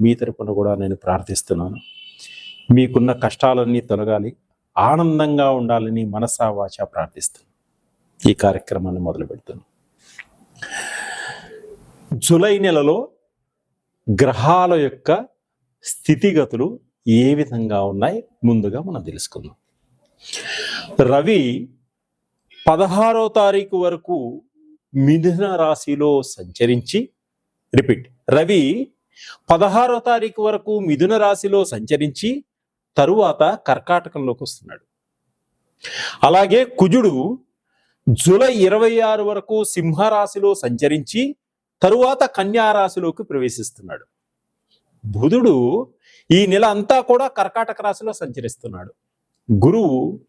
మీ తరపున కూడా నేను ప్రార్థిస్తున్నాను. మీకున్న కష్టాలన్నీ తొలగాలి ఆనందంగా ఉండాలని మనసా వాచ ప్రార్థిస్తున్నాను. ఈ కార్యక్రమాన్ని మొదలు పెడుతున్నాను. జూలై నెలలో గ్రహాల యొక్క స్థితిగతులు ఏ విధంగా ఉన్నాయి? ముందుగా మనం తెలుసుకుందాం. రవి పదహారో తారీఖు వరకు మిథున రాశిలో సంచరించి రిపీట్ రవి పదహారో తారీఖు వరకు మిథున రాశిలో సంచరించి తరువాత కర్కాటకంలోకి వస్తున్నాడు. అలాగే కుజుడు జూలై ఇరవై ఆరు వరకు సింహరాశిలో సంచరించి తరువాత కన్యా రాశిలోకి ప్రవేశిస్తున్నాడు. బుధుడు ఈ నెల అంతా కూడా కర్కాటక రాశిలో సంచరిస్తున్నాడు. గురువు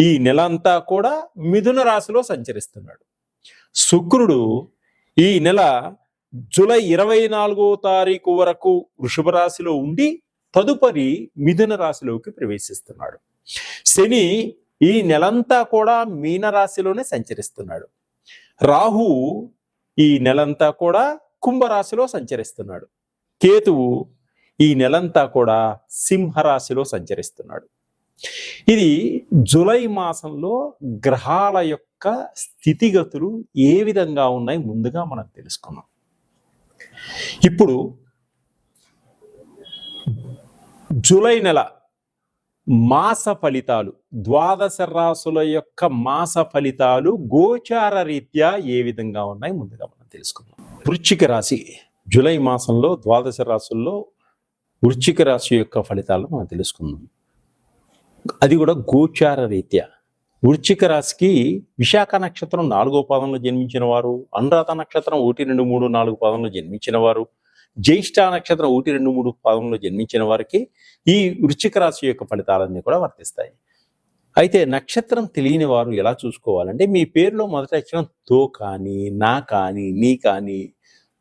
ఈ నెల అంతా కూడా మిథున రాశిలో సంచరిస్తున్నాడు. శుక్రుడు ఈ నెల జూలై ఇరవై నాలుగో తారీఖు వరకు వృషభ రాశిలో ఉండి తదుపరి మిథున రాశిలోకి ప్రవేశిస్తున్నాడు. శని ఈ నెలంతా కూడా మీన రాశిలోనే సంచరిస్తున్నాడు. రాహు ఈ నెలంతా కూడా కుంభరాశిలో సంచరిస్తున్నాడు. కేతువు ఈ నెలంతా కూడా సింహరాశిలో సంచరిస్తున్నాడు. ఇది జులై మాసంలో గ్రహాల యొక్క స్థితిగతులు ఏ విధంగా ఉన్నాయి ముందుగా మనం తెలుసుకున్నాం ఇప్పుడు జూలై నెల మాస ఫలితాలు ద్వాదశ రాసుల యొక్క మాస ఫలితాలు గోచార రీత్యా ఏ విధంగా ఉన్నాయి ముందుగా మనం తెలుసుకుందాం. వృశ్చిక రాశి జూలై మాసంలో ద్వాదశ రాసుల్లో వృశ్చిక రాశి యొక్క ఫలితాలు మనం తెలుసుకుందాం. అది కూడా గోచార రీత్యా. వృశ్చిక రాశికి విశాఖ నక్షత్రం నాలుగో పాదంలో జన్మించిన వారు అనురాధ నక్షత్రం ఒకటి రెండు మూడు నాలుగు పాదంలో జన్మించిన వారు జ్యేష్ఠ నక్షత్రం ఒకటి రెండు మూడు పాదంలో జన్మించిన వారికి ఈ వృశ్చిక రాశి యొక్క ఫలితాలన్నీ కూడా వర్తిస్తాయి. అయితే నక్షత్రం తెలియని వారు ఎలా చూసుకోవాలంటే మీ పేరులో మొదటి అక్షరం తో కానీ నా కానీ నీ కానీ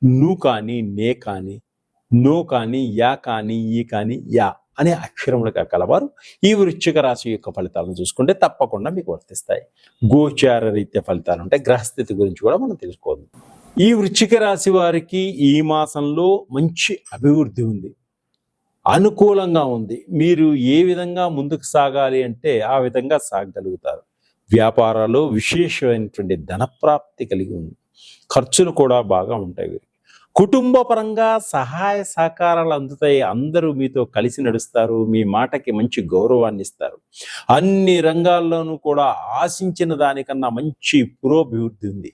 నువ్వు కానీ నే కానీ నో కానీ యా కానీ ఈ కానీ యా. అనే అక్షరములుగా కలవారు. ఈ వృశ్చిక రాశి యొక్క ఫలితాలను చూసుకుంటే తప్పకుండా మీకు వర్తిస్తాయి. గోచార రీత్యా ఫలితాలు ఉంటాయి. గ్రహస్థితి గురించి కూడా మనం తెలుసుకోవాలి. ఈ వృశ్చిక రాశి వారికి ఈ మాసంలో మంచి అభివృద్ధి ఉంది. అనుకూలంగా ఉంది. మీరు ఏ విధంగా ముందుకు సాగాలి అంటే ఆ విధంగా సాగగలుగుతారు. వ్యాపారాలు విశేషమైనటువంటి ధనప్రాప్తి కలిగి ఉంది. ఖర్చులు కూడా బాగా ఉంటాయి వీరికి. కుటుంబ పరంగా సహాయ సహకారాలు అందుతాయి. అందరూ మీతో కలిసి నడుస్తారు. మీ మాటకి మంచి గౌరవాన్ని ఇస్తారు అన్ని రంగాల్లోనూ కూడా ఆశించిన దానికన్నా మంచి పురోభివృద్ధి ఉంది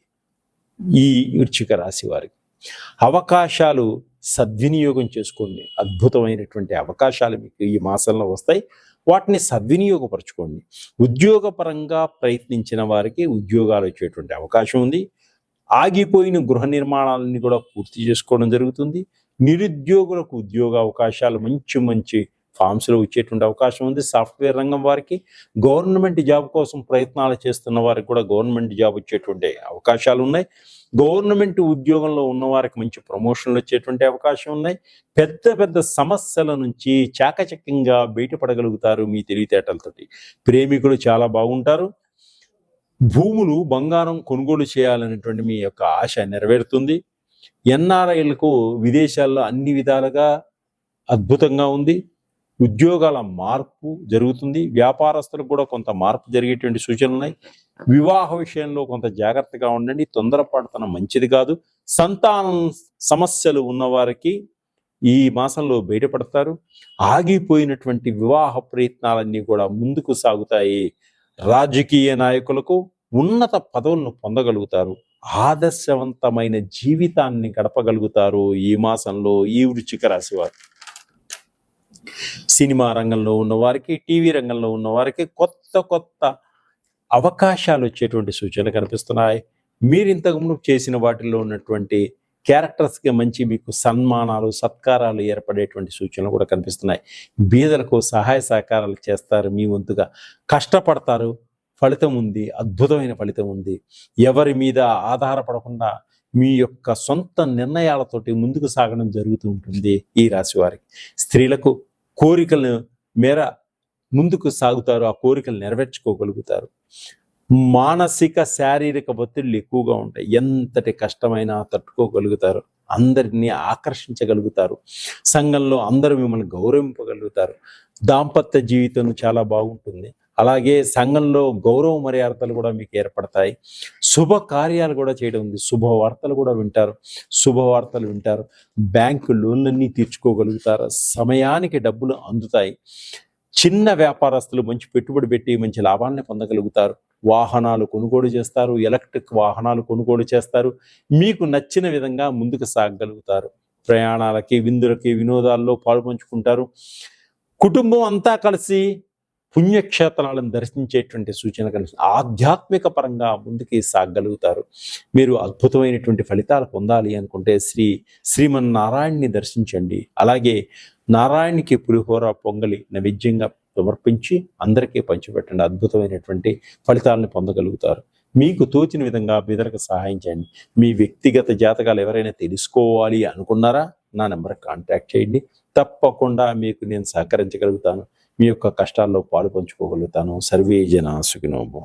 ఈ వృచ్చిక రాశి వారికి. అవకాశాలు సద్వినియోగం చేసుకోండి. అద్భుతమైనటువంటి అవకాశాలు మీకు ఈ మాసంలో వస్తాయి. వాటిని సద్వినియోగపరచుకోండి. ఉద్యోగపరంగా ప్రయత్నించిన వారికి ఉద్యోగాలు వచ్చేటువంటి అవకాశం ఉంది. ఆగిపోయిన గృహ నిర్మాణాలని కూడా పూర్తి చేసుకోవడం జరుగుతుంది. నిరుద్యోగులకు ఉద్యోగ అవకాశాలు మంచి మంచి ఫామ్స్లో వచ్చేటువంటి అవకాశం ఉంది. సాఫ్ట్వేర్ రంగం వారికి గవర్నమెంట్ జాబ్ కోసం ప్రయత్నాలు చేస్తున్న వారికి కూడా గవర్నమెంట్ జాబ్ వచ్చేటువంటి అవకాశాలు ఉన్నాయి. గవర్నమెంట్ ఉద్యోగంలో ఉన్న వారికి మంచి ప్రమోషన్లు వచ్చేటువంటి అవకాశం ఉన్నాయి. పెద్ద పెద్ద సమస్యల నుంచి చాకచక్యంగా బయటపడగలుగుతారు మీ తెలివితేటలతోటి. ప్రేమికులు చాలా బాగుంటారు. భూములు బంగారం కొనుగోలు చేయాలనేటువంటి మీ యొక్క ఆశ నెరవేరుతుంది. ఎన్ఆర్ఐలకు విదేశాల్లో అన్ని విధాలుగా అద్భుతంగా ఉంది. ఉద్యోగాల మార్పు జరుగుతుంది. వ్యాపారస్తులకు కూడా కొంత మార్పు జరిగేటువంటి సూచనలు ఉన్నాయి. వివాహ విషయంలో కొంత జాగ్రత్తగా ఉండండి. తొందరపడతనం మంచిది కాదు. సంతానం సమస్యలు ఉన్నవారికి ఈ మాసంలో బయటపడతారు. ఆగిపోయినటువంటి వివాహ ప్రయత్నాలన్నీ కూడా ముందుకు సాగుతాయి. రాజకీయ నాయకులకు ఉన్నత పదవులను పొందగలుగుతారు. ఆదర్శవంతమైన జీవితాన్ని గడపగలుగుతారు ఈ మాసంలో ఈ వృచ్చిక రాశి వారు. సినిమా రంగంలో ఉన్నవారికి టీవీ రంగంలో ఉన్నవారికి కొత్త కొత్త అవకాశాలు వచ్చేటువంటి సూచనలు కనిపిస్తున్నాయి. మీరు ఇంతకుముందు చేసిన వాటిల్లో ఉన్నటువంటి క్యారెక్టర్స్కి మంచి మీకు సన్మానాలు సత్కారాలు ఏర్పడేటువంటి సూచనలు కూడా కనిపిస్తున్నాయి. బీదలకు సహాయ సహకారాలు చేస్తారు మీ వంతుగా. కష్టపడతారు ఫలితం ఉంది అద్భుతమైన ఫలితం ఉంది. ఎవరి మీద ఆధారపడకుండా మీ యొక్క సొంత నిర్ణయాలతోటి ముందుకు సాగడం జరుగుతూ ఉంటుంది ఈ రాశి వారికి. స్త్రీలకు కోరికలను మేర ముందుకు సాగుతారు ఆ కోరికలు నెరవేర్చుకోగలుగుతారు. మానసిక శారీరక ఒత్తిళ్ళు ఎక్కువగా ఉంటాయి. ఎంతటి కష్టమైనా తట్టుకోగలుగుతారు. అందరినీ ఆకర్షించగలుగుతారు. సంఘంలో అందరూ మిమ్మల్ని గౌరవింపగలుగుతారు. దాంపత్య జీవితం చాలా బాగుంటుంది. అలాగే సంఘంలో గౌరవ మర్యాదలు కూడా మీకు ఏర్పడతాయి. శుభ కార్యాలు కూడా చేయడం ఉంది. శుభవార్తలు కూడా వింటారు. శుభవార్తలు వింటారు. బ్యాంకు లోన్లన్నీ తీర్చుకోగలుగుతారు. సమయానికి డబ్బులు అందుతాయి. చిన్న వ్యాపారస్తులు మంచి పెట్టుబడి పెట్టి మంచి లాభాన్ని పొందగలుగుతారు. వాహనాలు కొనుగోలు చేస్తారు. ఎలక్ట్రిక్ వాహనాలు కొనుగోలు చేస్తారు. మీకు నచ్చిన విధంగా ముందుకు సాగగలుగుతారు. ప్రయాణాలకి విందులకి వినోదాల్లో పాల్పంచుకుంటారు. కుటుంబం అంతా కలిసి పుణ్యక్షేత్రాలను దర్శించేటువంటి సూచన కనిపిస్తుంది. ఆధ్యాత్మిక పరంగా ముందుకి సాగగలుగుతారు మీరు అద్భుతమైనటువంటి ఫలితాలు పొందాలి అనుకుంటే శ్రీ శ్రీమన్నారాయణ్ణి దర్శించండి. అలాగే నారాయణకి పులిహోర పొంగలి నైవేద్యంగా సమర్పించి అందరికీ పంచిపెట్టండి. అద్భుతమైనటువంటి ఫలితాలను పొందగలుగుతారు. మీకు తోచిన విధంగా బెదరకు సహాయం చేయండి. మీ వ్యక్తిగత జాతకాలు ఎవరైనా తెలుసుకోవాలి అనుకున్నారా? నా నెంబర్ కాంటాక్ట్ చేయండి. తప్పకుండా మీకు నేను సహకరించగలుగుతాను. మీ యొక్క కష్టాల్లో పాలు పంచుకోగలుగుతాను. సర్వే జన సుఖినోభం